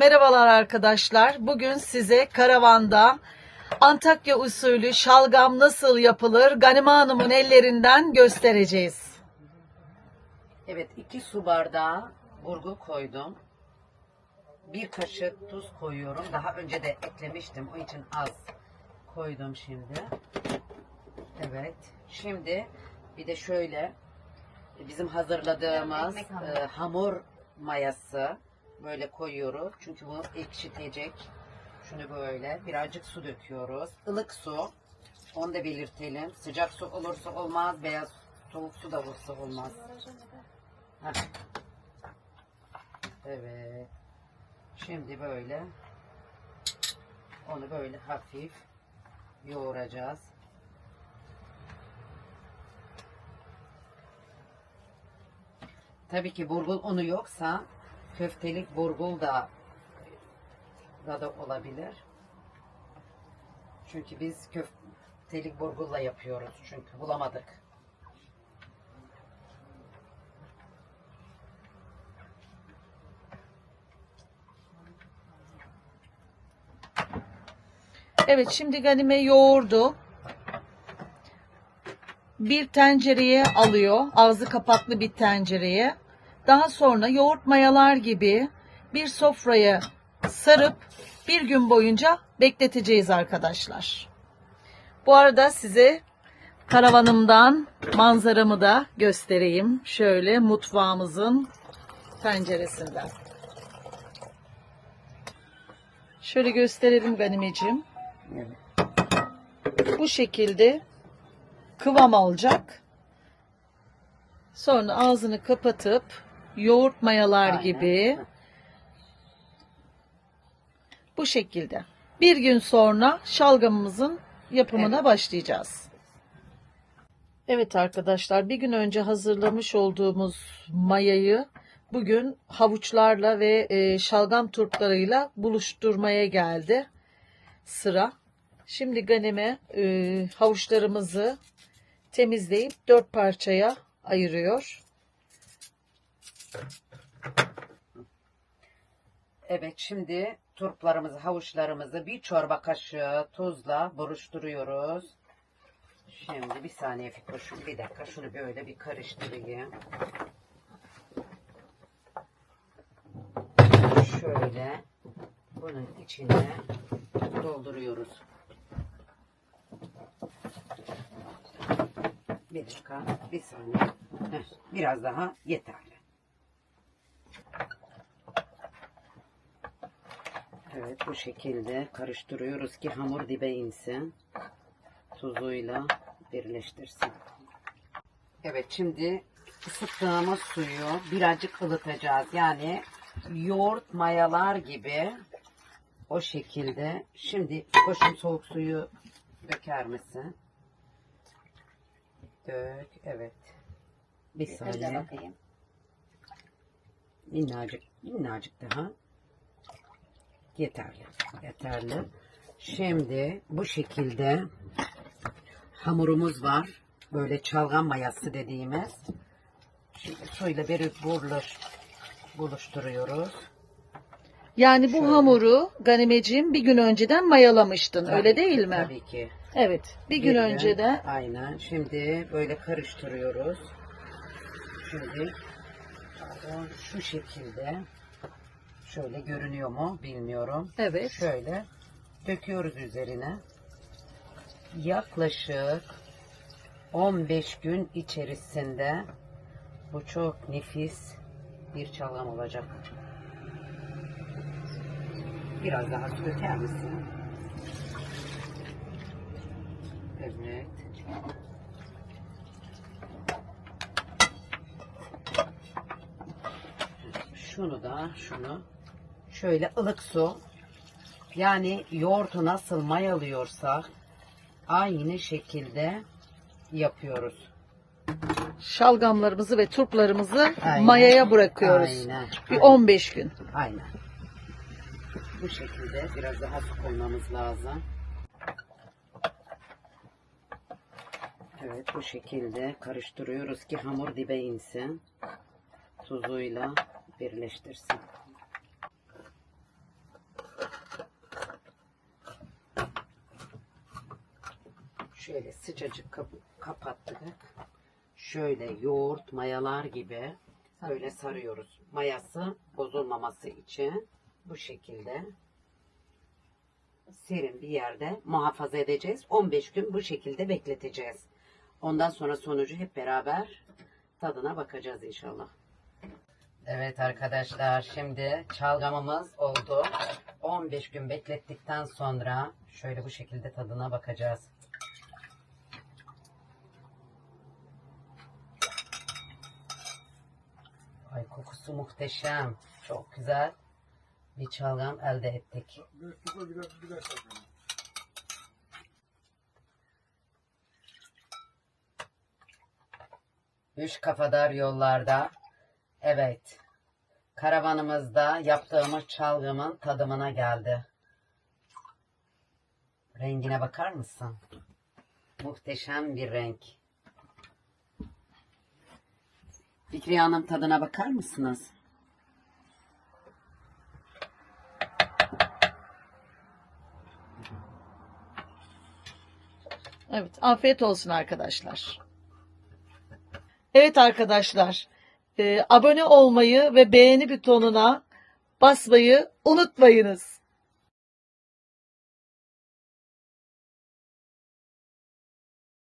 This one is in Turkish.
Merhabalar arkadaşlar. Bugün size karavanda Antakya usulü şalgam nasıl yapılır Ganime Hanım'ın ellerinden göstereceğiz. Evet, iki su bardağı burgu koydum. Bir kaşık tuz koyuyorum. Daha önce de eklemiştim. O için az koydum şimdi. Evet. Şimdi bir de şöyle bizim hazırladığımız e, hamur mayası böyle koyuyoruz. Çünkü bu ekşitecek. Şunu böyle birazcık su döküyoruz. Ilık su. Onu da belirtelim. Sıcak su olursa olmaz. Beyaz soğuk su da olursa olmaz. Evet. Şimdi böyle onu böyle hafif yoğuracağız. Tabii ki burgul unu yoksa köftelik burgul da da, da olabilir. Çünkü biz köftelik burgulla yapıyoruz. Çünkü bulamadık. Evet şimdi Ganime yoğurdu. Bir tencereye alıyor. Ağzı kapaklı bir tencereye. Daha sonra yoğurt mayalar gibi bir sofraya sarıp bir gün boyunca bekleteceğiz arkadaşlar. Bu arada size karavanımdan manzaramı da göstereyim. Şöyle mutfağımızın penceresinden. Şöyle gösterelim Ganimeciğim. Bu şekilde kıvam alacak. Sonra ağzını kapatıp yoğurt mayalar Aynen. gibi bu şekilde. Bir gün sonra şalgamımızın yapımına Evet. başlayacağız. Evet arkadaşlar bir gün önce hazırlamış olduğumuz mayayı bugün havuçlarla ve e, şalgam turplarıyla buluşturmaya geldi sıra. Şimdi Ganime e, havuçlarımızı temizleyip dört parçaya ayırıyor. Evet şimdi turplarımızı, havuçlarımızı bir çorba kaşığı tuzla buruşturuyoruz. Şimdi bir saniye Fikoş'um bir dakika şunu böyle bir karıştırayım. Şöyle bunun içine dolduruyoruz. Bir dakika, bir saniye. Heh, biraz daha yeterli. Evet bu şekilde karıştırıyoruz ki hamur dibe insin. Tuzuyla birleştirsin. Evet şimdi ısıttığımız suyu birazcık ılıtacağız. Yani yoğurt mayalar gibi o şekilde. Şimdi koşun soğuk suyu döker misin? Dök. Evet. Bir saniye. Minnacık, minnacık daha. Yeterli. Yeterli. Şimdi bu şekilde hamurumuz var. Böyle çalgam mayası dediğimiz. Şimdi suyla bir buluş, buluşturuyoruz. Yani bu Şöyle. hamuru Ganimeciğim bir gün önceden mayalamıştın öyle Tabii değil ki, mi? Tabii ki. Evet bir gün Birden, önce de Aynen. Şimdi böyle karıştırıyoruz. Şimdi şu şekilde şöyle görünüyor mu bilmiyorum. evet Şöyle döküyoruz üzerine. Yaklaşık 15 gün içerisinde bu çok nefis bir çalgam olacak. Biraz daha su döker misin? Evet. Şunu da şunu şöyle ılık su yani yoğurtu nasıl mayalıyorsak aynı şekilde yapıyoruz. şalgamlarımızı ve turplarımızı Aynen. mayaya bırakıyoruz. Aynen. Bir aynen. 15 gün. Aynen. Bu şekilde biraz daha su koymamız lazım. Evet bu şekilde karıştırıyoruz ki hamur dibe insin. Tuzuyla birleştirsin. Şöyle sıcacık kapı, kapattık. Şöyle yoğurt mayalar gibi böyle sarıyoruz. Mayası bozulmaması için bu şekilde serin bir yerde muhafaza edeceğiz. 15 gün bu şekilde bekleteceğiz. Ondan sonra sonucu hep beraber tadına bakacağız inşallah. Evet arkadaşlar şimdi çalgamımız oldu. 15 gün beklettikten sonra şöyle bu şekilde tadına bakacağız. Ay kokusu muhteşem. Çok güzel bir çalgam elde ettik. Üç kafadar yollarda. Evet. Karavanımızda yaptığımız çalgımın tadımına geldi. Rengine bakar mısın? Muhteşem bir renk. Fikriye Hanım tadına bakar mısınız? Evet, afiyet olsun arkadaşlar. Evet arkadaşlar, e, abone olmayı ve beğeni butonuna basmayı unutmayınız.